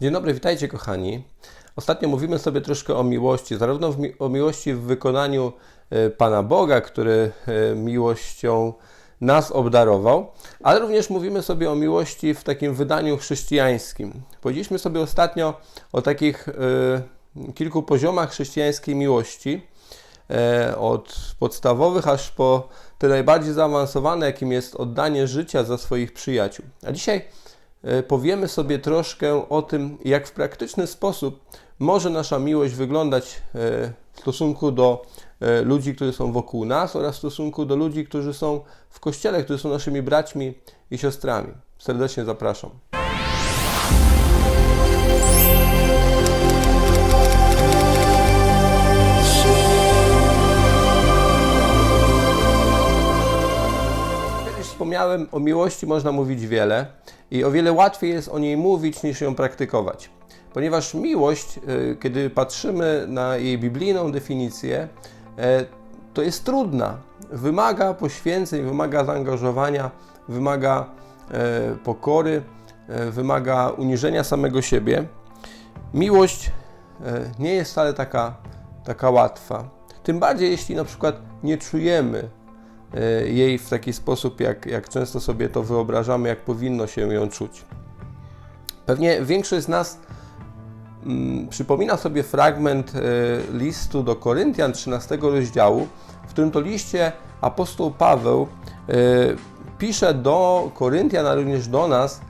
Dzień dobry, witajcie kochani. Ostatnio mówimy sobie troszkę o miłości, zarówno mi- o miłości w wykonaniu e, Pana Boga, który e, miłością nas obdarował, ale również mówimy sobie o miłości w takim wydaniu chrześcijańskim. Powiedzieliśmy sobie ostatnio o takich e, kilku poziomach chrześcijańskiej miłości, e, od podstawowych aż po te najbardziej zaawansowane, jakim jest oddanie życia za swoich przyjaciół. A dzisiaj powiemy sobie troszkę o tym, jak w praktyczny sposób może nasza miłość wyglądać e, w stosunku do e, ludzi, którzy są wokół nas oraz w stosunku do ludzi, którzy są w kościele, którzy są naszymi braćmi i siostrami. Serdecznie zapraszam. Wspomniałem, o miłości można mówić wiele i o wiele łatwiej jest o niej mówić niż ją praktykować. Ponieważ miłość, y, kiedy patrzymy na jej biblijną definicję, e, to jest trudna. Wymaga poświęceń, wymaga zaangażowania, wymaga e, pokory, e, wymaga uniżenia samego siebie. Miłość e, nie jest wcale taka, taka łatwa. Tym bardziej, jeśli na przykład nie czujemy e, jej w taki sposób, jak, jak często sobie to wyobrażamy, jak powinno się ją czuć. Pewnie większość z nas mm, przypomina sobie fragment e, listu do Koryntian 13 rozdziału, w którym to liście apostoł Paweł e, pisze do Koryntian, a również do nas,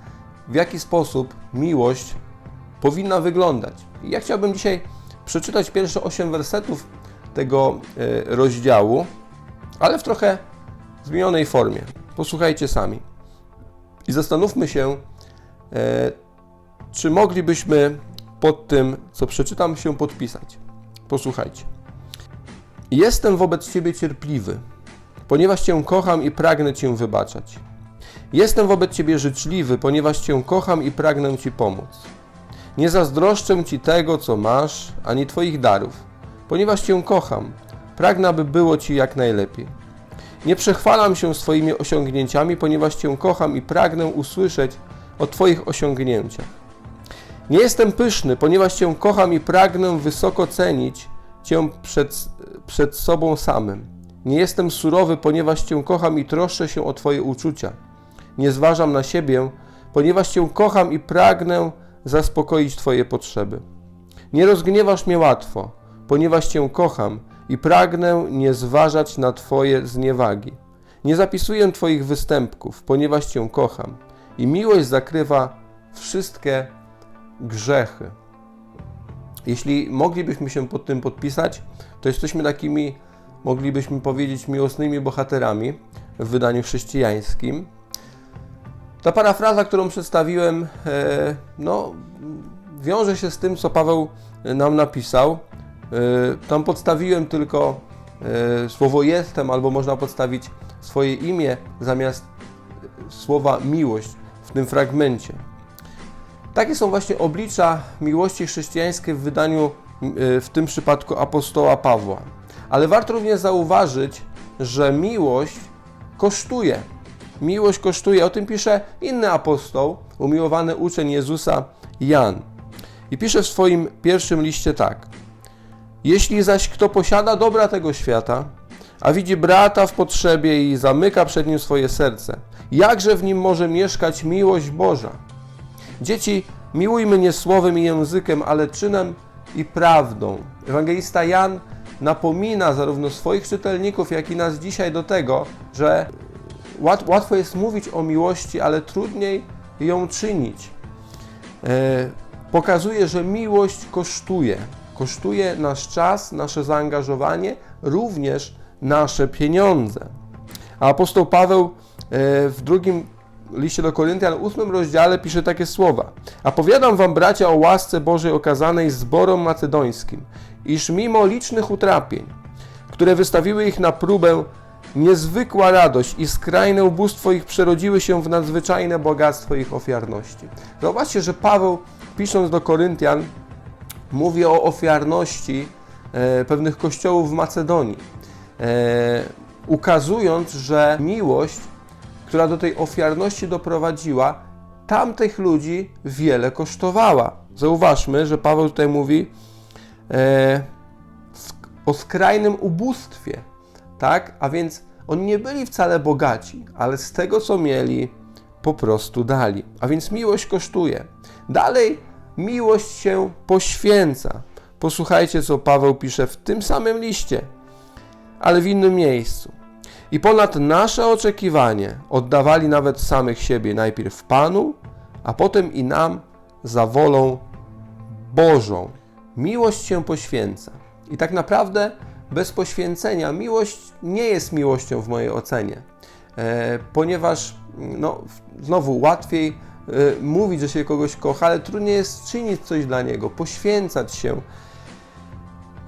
w jaki sposób miłość powinna wyglądać. I ja chciałbym dzisiaj przeczytać pierwsze 8 wersetów tego e, rozdziału, ale w trochę zmienionej formie. Posłuchajcie sami. I zastanówmy się, e, czy moglibyśmy pod tym, co przeczytam, się podpisać. Posłuchajcie. Jestem wobec Ciebie cierpliwy, ponieważ Cię kocham i pragnę Cię wybaczać. Jestem wobec Ciebie życzliwy, ponieważ Cię kocham i pragnę Ci pomóc. Nie zazdroszczę Ci tego, co masz, ani Twoich darów, ponieważ Cię kocham, pragnę, aby było Ci jak najlepiej. Nie przechwalam się swoimi osiągnięciami, ponieważ Cię kocham i pragnę usłyszeć o Twoich osiągnięciach. Nie jestem pyszny, ponieważ Cię kocham i pragnę wysoko cenić Cię przed, przed sobą samym. Nie jestem surowy, ponieważ Cię kocham i troszczę się o Twoje uczucia. Nie zważam na siebie, ponieważ Cię kocham i pragnę zaspokoić Twoje potrzeby. Nie rozgniewasz mnie łatwo, ponieważ Cię kocham i pragnę nie zważać na Twoje zniewagi. Nie zapisuję Twoich występków, ponieważ Cię kocham i miłość zakrywa wszystkie grzechy. Jeśli moglibyśmy się pod tym podpisać, to jesteśmy takimi, moglibyśmy powiedzieć, miłosnymi bohaterami w wydaniu chrześcijańskim. Ta parafraza, którą przedstawiłem, e, no, wiąże się z tym, co Paweł nam napisał. E, Tam podstawiłem tylko e, słowo jestem, albo można podstawić swoje imię zamiast słowa miłość w tym fragmencie. Takie są właśnie oblicza miłości chrześcijańskiej w wydaniu, w tym przypadku apostoła Pawła. Ale warto również zauważyć, że miłość kosztuje. Miłość kosztuje. O tym pisze inny apostoł, umiłowany uczeń Jezusa, Jan. I pisze w swoim pierwszym liście tak. Jeśli zaś kto posiada dobra tego świata, a widzi brata w potrzebie i zamyka przed nim swoje serce, jakże w nim może mieszkać miłość Boża? Dzieci, miłujmy nie słowem i językiem, ale czynem i prawdą. Ewangelista Jan napomina zarówno swoich czytelników, jak i nas dzisiaj do tego, że łat, łatwo jest mówić o miłości, ale trudniej ją czynić. E, pokazuje, że miłość kosztuje. Kosztuje nasz czas, nasze zaangażowanie, również nasze pieniądze. A apostoł Paweł e, w drugim liście do Koryntian, ósmym rozdziale pisze takie słowa. A powiadam wam, bracia, o łasce Bożej okazanej zborom macedońskim, iż mimo licznych utrapień, które wystawiły ich na próbę, niezwykła radość i skrajne ubóstwo ich przerodziły się w nadzwyczajne bogactwo ich ofiarności. Zobaczcie, że Paweł, pisząc do Koryntian, mówi o ofiarności e, pewnych kościołów w Macedonii, e, ukazując, że miłość, która do tej ofiarności doprowadziła, tamtych ludzi wiele kosztowała. Zauważmy, że Paweł tutaj mówi e, o skrajnym ubóstwie, tak? A więc oni nie byli wcale bogaci, ale z tego co mieli, po prostu dali. A więc miłość kosztuje. Dalej, miłość się poświęca. Posłuchajcie, co Paweł pisze w tym samym liście, ale w innym miejscu. I ponad nasze oczekiwanie oddawali nawet samych siebie, najpierw Panu, a potem i nam za wolą Bożą. Miłość się poświęca. I tak naprawdę bez poświęcenia miłość nie jest miłością w mojej ocenie, e, ponieważ no, znowu łatwiej mówić, że się kogoś kocha, ale trudniej jest czynić coś dla niego, poświęcać się,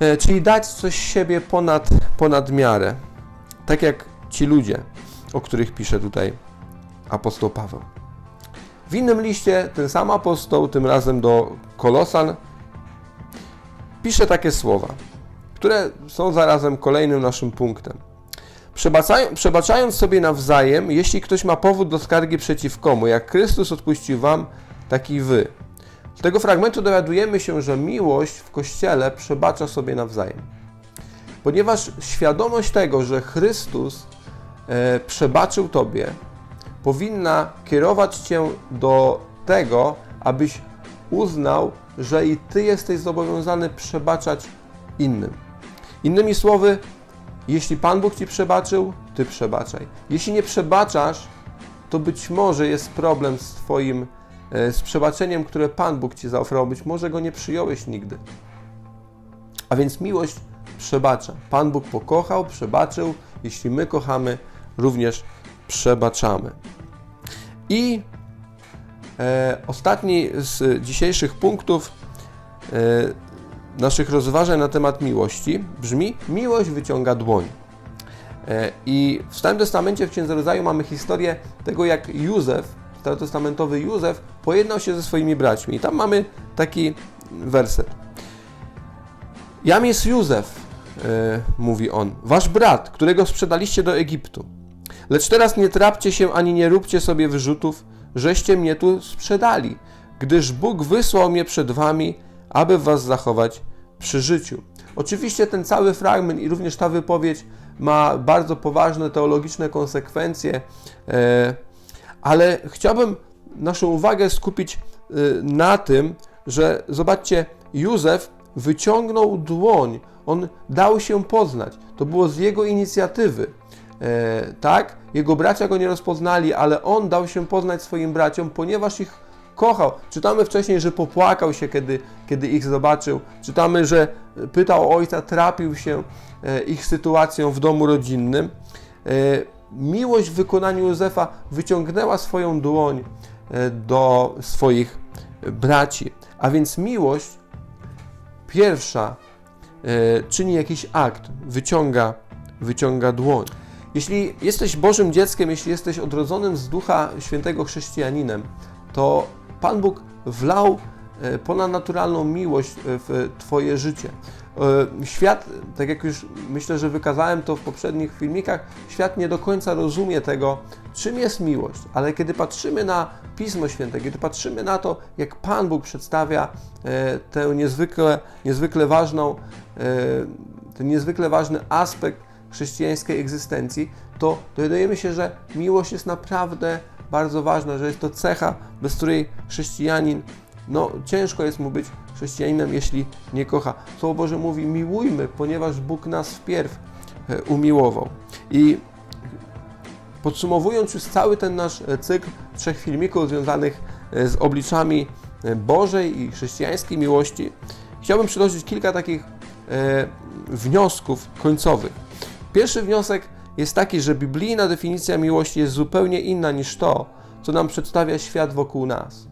e, czyli dać coś siebie ponad, ponad miarę. Tak jak ci ludzie, o których pisze tutaj apostoł Paweł. W innym liście ten sam apostoł, tym razem do Kolosan, pisze takie słowa, które są zarazem kolejnym naszym punktem. Przebaczają, przebaczając sobie nawzajem, jeśli ktoś ma powód do skargi przeciw komu, jak Chrystus odpuścił wam, tak i wy. Z tego fragmentu dowiadujemy się, że miłość w Kościele przebacza sobie nawzajem. Ponieważ świadomość tego, że Chrystus e, przebaczył Tobie, powinna kierować Cię do tego, abyś uznał, że i Ty jesteś zobowiązany przebaczać innym. Innymi słowy, jeśli Pan Bóg Ci przebaczył, Ty przebaczaj. Jeśli nie przebaczasz, to być może jest problem z Twoim, e, z przebaczeniem, które Pan Bóg Ci zaoferował. Być może go nie przyjąłeś nigdy. A więc miłość przebacza. Pan Bóg pokochał, przebaczył. Jeśli my kochamy, również przebaczamy. I e, ostatni z dzisiejszych punktów e, naszych rozważań na temat miłości brzmi: Miłość wyciąga dłoń. E, I w Starym Testamencie w Księdze Rodzaju mamy historię tego, jak Józef, starotestamentowy Józef, pojednał się ze swoimi braćmi. I tam mamy taki werset. Jam jest Józef, e, mówi on, wasz brat, którego sprzedaliście do Egiptu. Lecz teraz nie trapcie się ani nie róbcie sobie wyrzutów, żeście mnie tu sprzedali, gdyż Bóg wysłał mnie przed wami, aby was zachować przy życiu. Oczywiście ten cały fragment i również ta wypowiedź ma bardzo poważne teologiczne konsekwencje, e, ale chciałbym naszą uwagę skupić e, na tym, że zobaczcie, Józef wyciągnął dłoń, on dał się poznać. To było z jego inicjatywy. E, tak? Jego bracia go nie rozpoznali, ale on dał się poznać swoim braciom, ponieważ ich kochał. Czytamy wcześniej, że popłakał się, kiedy, kiedy ich zobaczył. Czytamy, że pytał ojca, trapił się e, ich sytuacją w domu rodzinnym. E, miłość w wykonaniu Józefa wyciągnęła swoją dłoń e, do swoich braci. A więc miłość pierwsza czyni jakiś akt, wyciąga, wyciąga dłoń. Jeśli jesteś Bożym dzieckiem, jeśli jesteś odrodzonym z Ducha Świętego chrześcijaninem, to Pan Bóg wlał e, ponadnaturalną miłość e, w Twoje życie. E, Świat, tak jak już myślę, że wykazałem to w poprzednich filmikach, świat nie do końca rozumie tego, czym jest miłość, ale kiedy patrzymy na Pismo Święte, kiedy patrzymy na to, jak Pan Bóg przedstawia tę niezwykle, niezwykle ważną, ten niezwykle ważny aspekt chrześcijańskiej egzystencji, to dowiadujemy się, że miłość jest naprawdę bardzo ważna, że jest to cecha, bez której chrześcijanin, no ciężko jest mu być chrześcijaninem, jeśli nie kocha. Słowo Boże mówi, miłujmy, ponieważ Bóg nas wpierw e, umiłował. I podsumowując już cały ten nasz e, cykl trzech filmików związanych e, z obliczami Bożej i chrześcijańskiej miłości, chciałbym przytoczyć kilka takich wniosków końcowych. Pierwszy wniosek jest taki, że biblijna definicja miłości jest zupełnie inna niż to, co nam przedstawia świat wokół nas.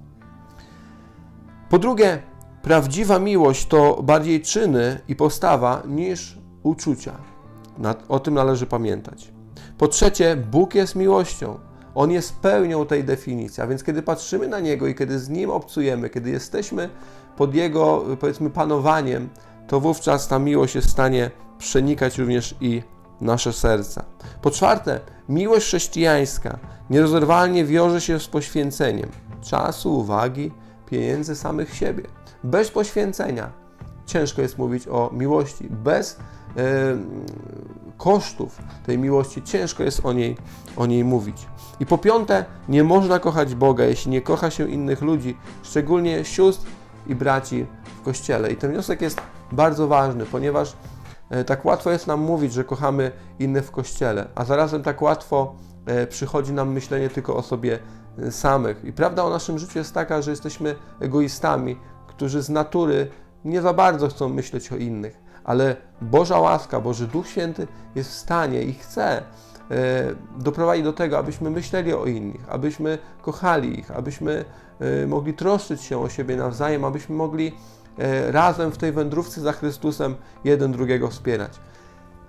Po drugie, prawdziwa miłość to bardziej czyny i postawa niż uczucia. O tym należy pamiętać. Po trzecie, Bóg jest miłością. On jest pełnią tej definicji, a więc kiedy patrzymy na Niego i kiedy z Nim obcujemy, kiedy jesteśmy pod Jego, powiedzmy, panowaniem, to wówczas ta miłość jest w stanie przenikać również i nasze serca. Po czwarte, miłość chrześcijańska nierozerwalnie wiąże się z poświęceniem. czasu, uwagi, pieniędzy samych siebie. Bez poświęcenia ciężko jest mówić o miłości. Bez e, kosztów tej miłości ciężko jest o niej, o niej mówić. I po piąte, nie można kochać Boga, jeśli nie kocha się innych ludzi, szczególnie sióstr i braci w kościele. I ten wniosek jest bardzo ważny, ponieważ tak łatwo jest nam mówić, że kochamy innych w kościele, a zarazem tak łatwo e, przychodzi nam myślenie tylko o sobie e, samych. I prawda o naszym życiu jest taka, że jesteśmy egoistami, którzy z natury nie za bardzo chcą myśleć o innych, ale Boża łaska, Boży Duch Święty jest w stanie i chce e, doprowadzić do tego, abyśmy myśleli o innych, abyśmy kochali ich, abyśmy e, mogli troszczyć się o siebie nawzajem, abyśmy mogli e, razem w tej wędrówce za Chrystusem jeden drugiego wspierać.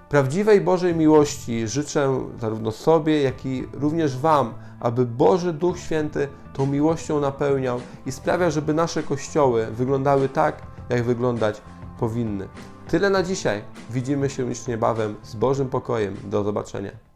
Prawdziwej Bożej miłości życzę zarówno sobie, jak i również Wam, aby Boży Duch Święty tą miłością napełniał i sprawiał, żeby nasze kościoły wyglądały tak, jak wyglądać powinny. Tyle na dzisiaj. Widzimy się już niebawem z Bożym pokojem. Do zobaczenia.